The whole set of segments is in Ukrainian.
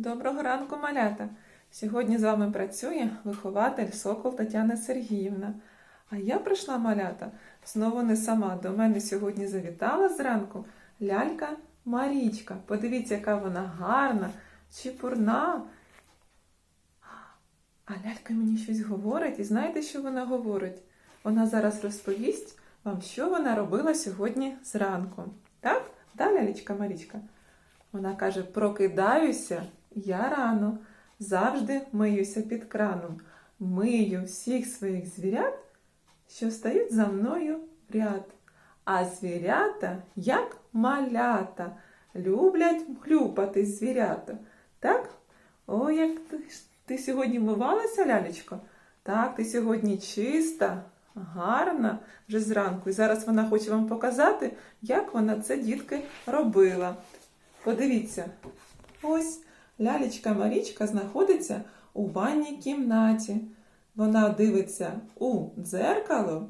Доброго ранку, малята! Сьогодні з вами працює вихователь Сокол Тетяна Сергіївна. А я прийшла малята знову не сама. До мене сьогодні завітала зранку лялька Марічка. Подивіться, яка вона гарна, чепурна. А лялька мені щось говорить, і знаєте, що вона говорить? Вона зараз розповість вам, що вона робила сьогодні зранку. Так? Да, лялечка Марічка? Вона каже: прокидаюся я рано, завжди миюся під краном, мию всіх своїх звірят, що стають за мною в ряд. А звірята, як малята, люблять хлюпати звірята. Так? О, як ти, сьогодні мивалася, лялечко? Так, ти сьогодні чиста, гарна вже зранку. І зараз вона хоче вам показати, як вона це, дітки, робила. Подивіться, ось лялечка Марічка знаходиться у ванній кімнаті. Вона дивиться у дзеркало,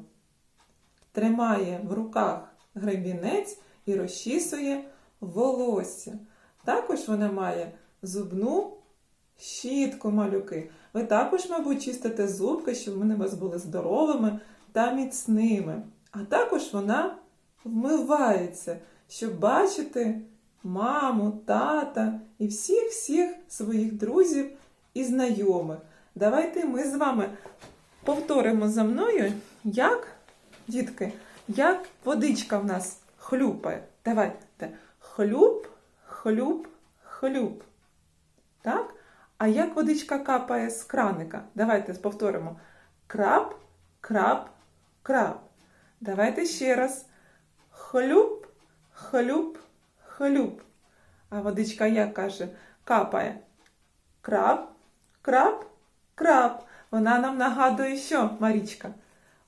тримає в руках гребінець і розчісує волосся. Також вона має зубну щітку малюки. Ви також, мабуть, чистите зубки, щоб вони у вас були здоровими та міцними. А також вона вмивається, щоб бачити маму, тата і всіх-всіх своїх друзів і знайомих. Давайте ми з вами повторимо за мною, як, дітки, як водичка в нас хлюпає. Давайте. Хлюп, хлюп, хлюп. Так? А як водичка капає з краника? Давайте повторимо. Крап, крап, крап. Давайте ще раз. Хлюп, хлюп, хлюп. А водичка як каже, капає. Крап, крап, крап. Вона нам нагадує що, Марічка?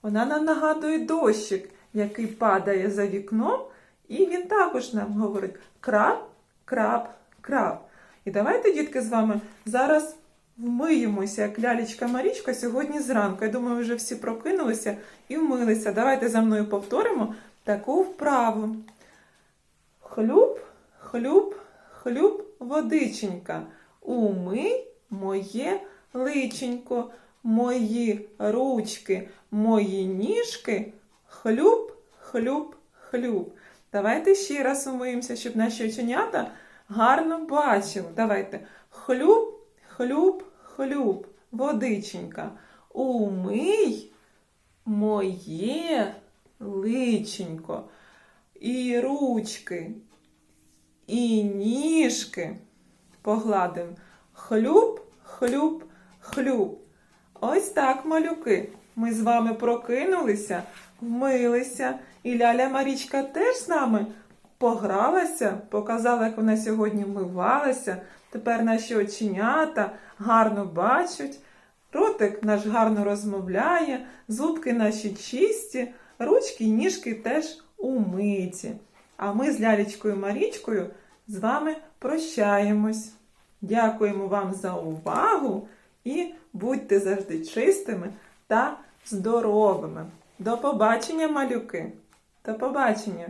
Вона нам нагадує дощик, який падає за вікном, і він також нам говорить крап, крап, крап. І давайте, дітки, з вами зараз вмиємося, як лялечка Марічка сьогодні зранку. Я думаю, вже всі прокинулися і вмилися. Давайте за мною повторимо таку вправу. Хлюп, хлюп, хлюп, водиченька. Умий моє личенько, мої ручки, мої ніжки. Хлюп, хлюп, хлюп. Давайте ще раз умиємося, щоб наші оченята гарно бачили. Давайте. Хлюп, хлюп, хлюп, водиченька. Умий моє личенько. І ручки, і ніжки погладимо. Хлюп, хлюп, хлюп. Ось так, малюки. Ми з вами прокинулися, вмилися, і ляля Марічка теж з нами погралася, показала, як вона сьогодні вмивалася. Тепер наші оченята гарно бачать, ротик наш гарно розмовляє, зубки наші чисті, ручки і ніжки теж умиті. А ми з лялечкою Марічкою з вами прощаємось. Дякуємо вам за увагу і будьте завжди чистими та здоровими. До побачення, малюки! До побачення!